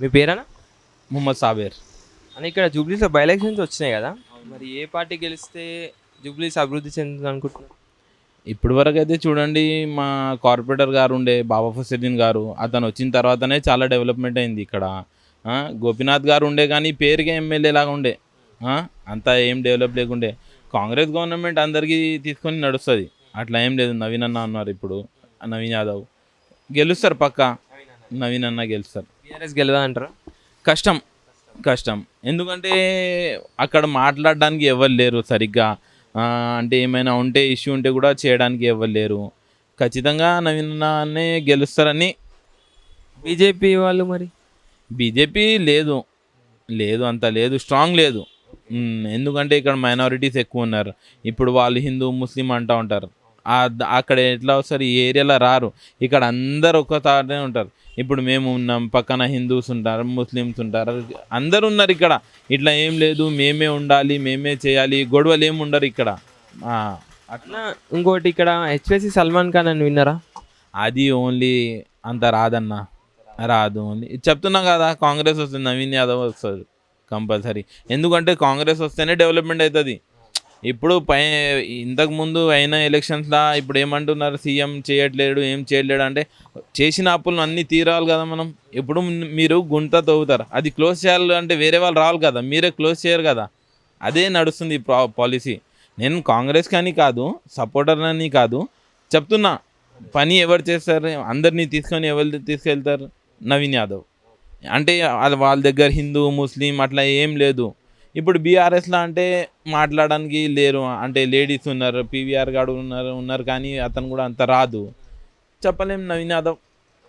మీ పేరేనా ముహమ్మద్ సాబేర్. అని ఇక్కడ జూబ్లీస్లో by elections వచ్చినాయి కదా. మరి ఏ పార్టీ గెలిస్తే జూబ్లీస్ అభివృద్ధి చెందుతుంది అనుకుంటున్నారు? ఇప్పటి వరకు అయితే చూడండి మా కార్పొరేటర్ గారు ఉండే బాబా ఫసీద్దీన్ గారు అతను వచ్చిన తర్వాతనే చాలా డెవలప్మెంట్ అయింది ఇక్కడ. గోపీనాథ్ గారు ఉండే కానీ పేరుగా ఎమ్మెల్యే లాగా ఉండే. అంతా ఏం డెవలప్ లేకుండే. కాంగ్రెస్ గవర్నమెంట్ అందరికీ తీసుకొని నడుస్తుంది. అట్లా ఏం లేదు నవీన్ అన్న అన్నారు ఇప్పుడు. నవీన్ యాదవ్. గెలుస్తారు పక్క. నవీన్ అన్న గెలుస్తారు. టీఆర్ఎస్ గెలదా అంటారా కష్టం. కష్టం. ఎందుకంటే అక్కడ మాట్లాడడానికి ఎవరు లేరు సరిగ్గా. అంటే ఏమైనా ఉంటే ఇష్యూ ఉంటే కూడా చేయడానికి ఎవరు లేరు. ఖచ్చితంగా నవీన్ అన్నే గెలుస్తారని. బీజేపీ వాళ్ళు మరి? బీజేపీ లేదు. లేదు అంత లేదు. స్ట్రాంగ్ లేదు. ఎందుకంటే ఇక్కడ మైనారిటీస్ ఎక్కువ ఉన్నారు. ఇప్పుడు వాళ్ళు హిందూ ముస్లిం అంటూ ఉంటారు. అక్కడ ఎట్లా వస్తారు? ఈ ఏరియాలో రారు. ఇక్కడ అందరు ఒక తాటే ఉంటారు. ఇప్పుడు మేము ఉన్నాం పక్కన హిందూస్ ఉంటారు ముస్లిమ్స్ ఉంటారు. అందరు ఉన్నారు ఇక్కడ. ఇట్లా ఏం లేదు. మేమే ఉండాలి మేమే చేయాలి. గొడవలు ఏమి ఉండరు ఇక్కడ. అట్లా. ఇంకోటి ఇక్కడ హెచ్పిసి సల్మాన్ ఖాన్ అని విన్నారా? అది ఓన్లీ అంత రాదన్న. రాదు ఓన్లీ. చెప్తున్నా కదా కాంగ్రెస్ వస్తుంది నవీన్ యాదవ్ వస్తుంది కంపల్సరీ. ఎందుకంటే కాంగ్రెస్ వస్తేనే డెవలప్మెంట్ అవుతుంది. ఇప్పుడు పై ఇంతకు ముందు అయిన ఎలక్షన్స్లో ఇప్పుడు ఏమంటున్నారు? సీఎం చేయట్లేడు ఏం చేయట్లేడు అంటే చేసిన అప్పులను అన్నీ తీరాలి కదా మనం. ఇప్పుడు మీరు గుంట తవ్వుతారు. అది క్లోజ్ చేయాలి అంటే వేరే వాళ్ళు రావాలి కదా. మీరే క్లోజ్ చేయరు కదా. అదే నడుస్తుంది పాలసీ నేను కాంగ్రెస్ కానీ కాదు సపోర్టర్ అని కాదు చెప్తున్నా. పని ఎవరు చేస్తారు? అందరినీ తీసుకొని ఎవరు తీసుకెళ్తారు? నవీన్ యాదవ్. అంటే అది వాళ్ళ దగ్గర హిందూ ముస్లిం అట్లా ఏం లేదు. ఇప్పుడు బీఆర్ఎస్లో అంటే మాట్లాడడానికి లేరు. అంటే లేడీస్ ఉన్నారు పీవీఆర్ గారు ఉన్నారు ఉన్నారు కానీ అతను కూడా అంత రాదు. చెప్పలేం నవీన్ యాదవ్.